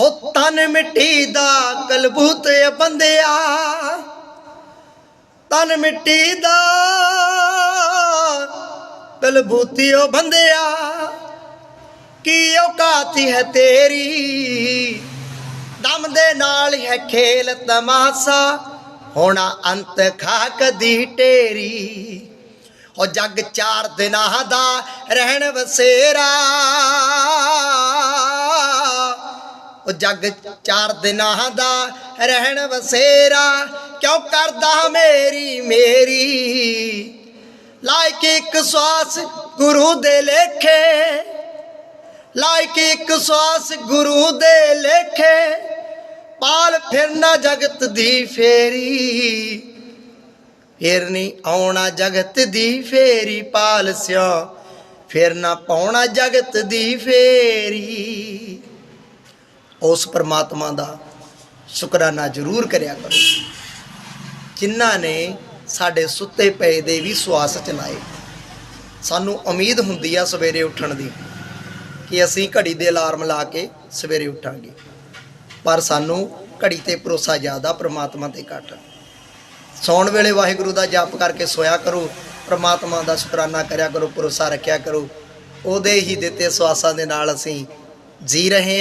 ਹੋ ਤਨ ਮਿੱਟੀ ਦਾ ਕਲਬੂਤ ਬੰਦਿਆ। ਤਨ ਮਿੱਟੀ ਦਾ ਕਲਬੂਤਿਓ ਬੰਦਿਆ। ਕੀ ਔਕਾਤੀ ਹੈ ਤੇਰੀ? ਦਮ ਦੇ ਨਾਲ ਹੈ ਖੇਲ ਤਮਾਸਾ। ਹੋਣਾ ਅੰਤ ਖਾਕ ਦੀ ਢੇਰੀ। ਹੋ ਜੱਗ ਚਾਰ ਦਿਨਾਂ ਦਾ ਰਹਿਣ ਵਸੇਰਾ। ਉਹ ਜੱਗ ਚਾਰ ਦਿਨਾਂ ਦਾ ਰਹਿਣ ਵਸੇਰਾ ਕਿਉਂ ਕਰਦਾ ਮੇਰੀ ਮੇਰੀ? ਲਾਇਕ ਇੱਕ ਸਵਾਸ ਗੁਰੂ ਦੇ ਲੇਖੇ, ਲਾਇਕ ਇੱਕ ਸਵਾਸ ਗੁਰੂ ਦੇ ਲੇਖੇ, ਪਾਲ ਫਿਰਨਾ ਜਗਤ ਦੀ ਫੇਰੀ, ਫੇਰ ਨਹੀਂ ਆਉਣਾ ਜਗਤ ਦੀ ਫੇਰੀ, ਪਾਲ ਸਿਓ, ਫੇਰ ਨਾ ਪਾਉਣਾ ਜਗਤ ਦੀ ਫੇਰੀ। ਉਸ ਪਰਮਾਤਮਾ ਦਾ ਸ਼ੁਕਰਾਨਾ ਜ਼ਰੂਰ ਕਰਿਆ ਕਰੋ। ਜਿਨ੍ਹਾਂ ਨੇ ਸਾਡੇ ਸੁੱਤੇ ਪਏ ਦੇ ਵੀ ਸਵਾਸ ਚਲਾਏ। ਸਾਨੂੰ ਉਮੀਦ ਹੁੰਦੀ ਆ ਸਵੇਰੇ ਉੱਠਣ ਦੀ ਕਿ ਅਸੀਂ ਘੜੀ ਦੇ ਅਲਾਰਮ ਲਾ ਕੇ ਸਵੇਰੇ ਉੱਠਾਂਗੇ। ਪਰ ਸਾਨੂੰ ਘੜੀ ਤੇ ਭਰੋਸਾ ਜ਼ਿਆਦਾ ਪ੍ਰਮਾਤਮਾ ਤੇ ਘੱਟ। ਸੌਣ ਵੇਲੇ ਵਾਹਿਗੁਰੂ ਦਾ ਜਪ ਕਰਕੇ ਸੋਇਆ ਕਰੋ, ਪ੍ਰਮਾਤਮਾ ਦਾ ਸ਼ੁਕਰਾਨਾ ਕਰਿਆ ਕਰੋ, ਭਰੋਸਾ ਰੱਖਿਆ ਕਰੋ। ਉਹਦੇ ਹੀ ਦਿੱਤੇ ਸਵਾਸਾਂ ਦੇ ਨਾਲ ਅਸੀਂ ਜੀ ਰਹੇ ਹਾਂ।